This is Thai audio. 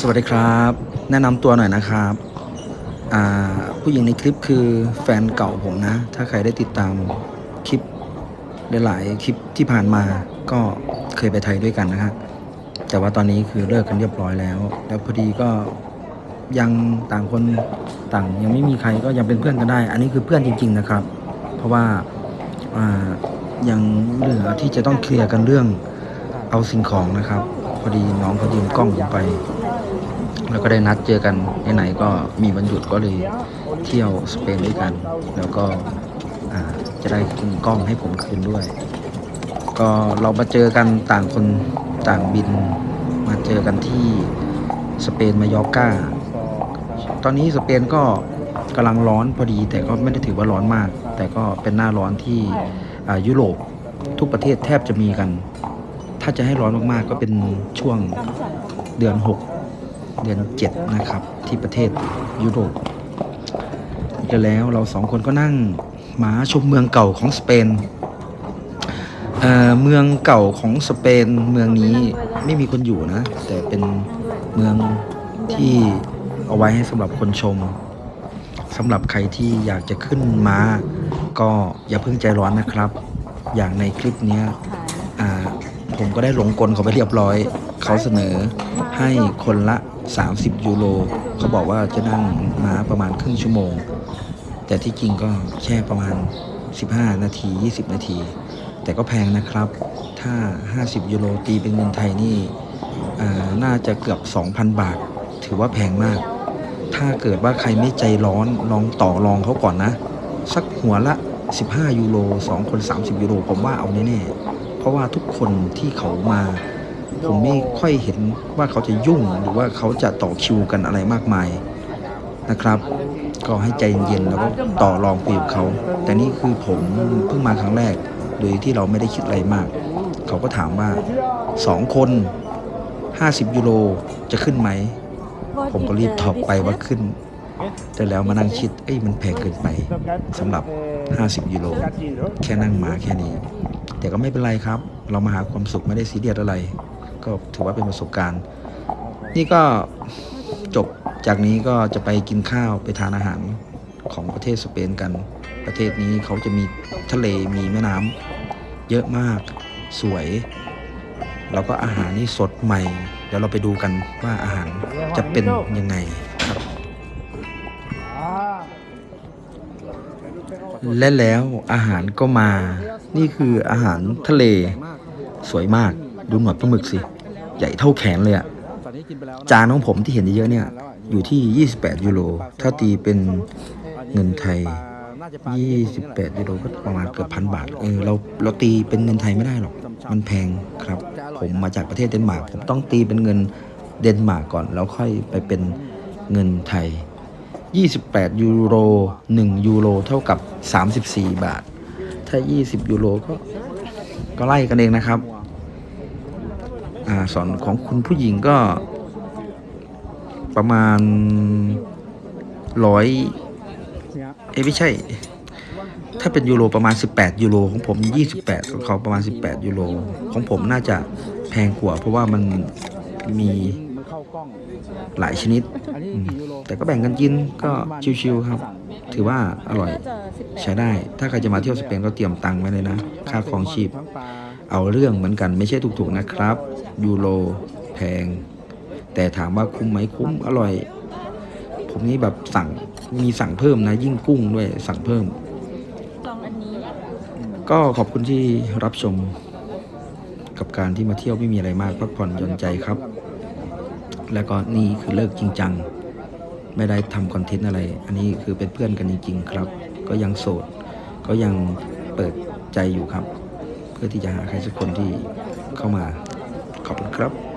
สวัสดีครับ แนะนำตัวหน่อยนะครับผู้หญิงในคลิปคือแฟนเก่าผมนะ ถ้าใครได้ติดตามคลิปหลายๆคลิปที่ผ่านมาก็เคยไปไทยด้วยกันนะครับแต่ว่าตอนนี้คือเลิกกันเรียบร้อยแล้ว แล้วพอดีก็ยังต่างคนต่างยังไม่มีใครก็ยังเป็นเพื่อนกันได้ อันนี้คือเพื่อนจริง ๆนะครับ เพราะว่าอ่ายังเหลือที่จะต้องเคลียร์กันเรื่องเอาสิ่งของนะครับ พอดีน้องเขายืมกล้องผมไป แล้วก็ได้นัดเจอกันไหนๆก็มีวันหยุดก็เลยเที่ยวสเปนด้วยกัน แล้วก็จะได้คืนกล้องให้ผมคืนด้วย ก็เรามาเจอกันต่างคนต่างบิน มาเจอกันที่สเปนมายอร์กาตอนนี้สเปนก็กำลังร้อนพอดี แต่ก็ไม่ได้ถือว่าร้อนมาก แต่ก็เป็นหน้าร้อนที่ยุโรปทุกประเทศแทบจะมีกัน ถ้าจะให้ร้อนมากๆก็เป็นช่วงเดือน 6 เดือน 7 นะครับ ที่ประเทศยุโรปก็แล้วเราสองคนก็นั่งหมาชมเมืองเก่าของสเปนเเมืองเก่าของสเปนเมืองนี้ไม่มีคนอยู่นะ แต่เป็นเมืองที่เอาไว้ให้สำหรับคนชมสำหรับใครที่อยากจะขึ้นม้า ก็อย่าเพิ่งใจร้อนนะครับ อย่างในคลิปนี้ผมก็ได้หลงกลเขาไปเรียบร้อย เขาเสนอให้คนละ 30 ยูโรเขาบอกว่าจะนั่งม้าประมาณครึ่งชั่วโมง แต่ที่จริงก็แค่ประมาณ 15 นาที 20 นาที แต่ก็แพงนะครับ ถ้า 50 ยูโรตีเป็นเงินไทยนี่น่าจะเกือบ 2,000 บาท ถือว่าแพงมาก ถ้าเกิดว่าใครไม่ใจร้อนลองต่อรองเขาก่อนนะ สักหัวละ 15 ยูโร2คน 30 ยูโรผมว่าเอาแน่ๆเพราะว่าทุกคนที่เขามา ผมไม่ค่อยเห็นว่าเขาจะยุ่งหรือว่าเขาจะต่อคิวกันอะไรมากมายนะครับ ก็ให้ใจเย็นๆแล้วก็ต่อรองคุยกับเขา แต่นี่คือผมเพิ่งมาครั้งแรก โดยที่เราไม่ได้คิดอะไรมาก เขาก็ถามว่า2คน 50 ยูโรจะขึ้นไหม ผมก็รีบตอบไปว่าขึ้น แต่แล้วมานั่งคิด เอ้ยมันแพงเกินไปสำหรับ 50 ยูโรแค่นั่งมาแค่นี้ แต่ก็ไม่เป็นไรครับ เรามาหาความสุขไม่ได้ซีเรียสอะไร ก็ถือว่าเป็นประสบการณ์ นี่ก็จบจากนี้ก็จะไปกินข้าวไปทานอาหารของประเทศสเปนกัน ประเทศนี้เขาจะมีทะเลมีแม่น้ำเยอะมากสวย แล้วก็อาหารนี่สดใหม่ เดี๋ยวเราไปดูกันว่าอาหารจะเป็นยังไงครับ และแล้วอาหารก็มา นี่คืออาหารทะเลสวยมาก ดูหนวดปลาหมึกสิ ใหญ่เท่าแขนเลยอะจานของผมที่เห็นเยอะเนี่ย อยู่ที่ 28 ยูโร ถ้าตีเป็นเงินไทย 28 ยูโรก็ประมาณเกือบพันบาท เออ เราเราตีเป็นเงินไทยไม่ได้หรอก มันแพงครับ ผมมาจากประเทศเดนมาร์ก ผมต้องตีเป็นเงินเดนมาร์กก่อน แล้วค่อยไปเป็นเงินไทย 28 ยูโร 1 ยูโรเท่ากับ 34 บาท ถ้า 20 ยูโรก็ก็ไล่กันเองนะครับ อ่าสอนของคุณผู้หญิงก็ ประมาณร้อยเอ้ไม่ใช่ ถ้าเป็นยูโรประมาณ 18 ยูโรของผม 28ของเขาประมาณ 18 ยูโรของผมน่าจะแพงกว่า เพราะว่ามันมีหลายชนิด แต่ก็แบ่งกันกินก็ชิวๆครับ ถือว่าอร่อยใช้ได้ ถ้าใครจะมาเที่ยวสเปนก็เตรียมตังค์ไว้เลยนะ ค่าครองชีพ เอาเรื่องเหมือนกันไม่ใช่ถูกๆนะครับ ยูโรแพง แต่ถามว่าคุ้มไหมคุ้มอร่อย ผมนี่แบบสั่งมีสั่งเพิ่มนะ ยิ่งกุ้งด้วยสั่งเพิ่มลองอันนี้ก็ขอบคุณที่รับชมกับการที่มาเที่ยวไม่มีอะไรมากพักผ่อนหย่อนใจครับ แล้วก็นี่คือเลิกจริงจัง ไม่ได้ทำคอนเทนต์อะไร อันนี้คือเป็นเพื่อนกันจริงๆครับ ก็ยังโสด ก็ยังเปิดใจอยู่ครับเพื่อที่จะหาใครสักคนที่เข้ามาขอบคุณครับ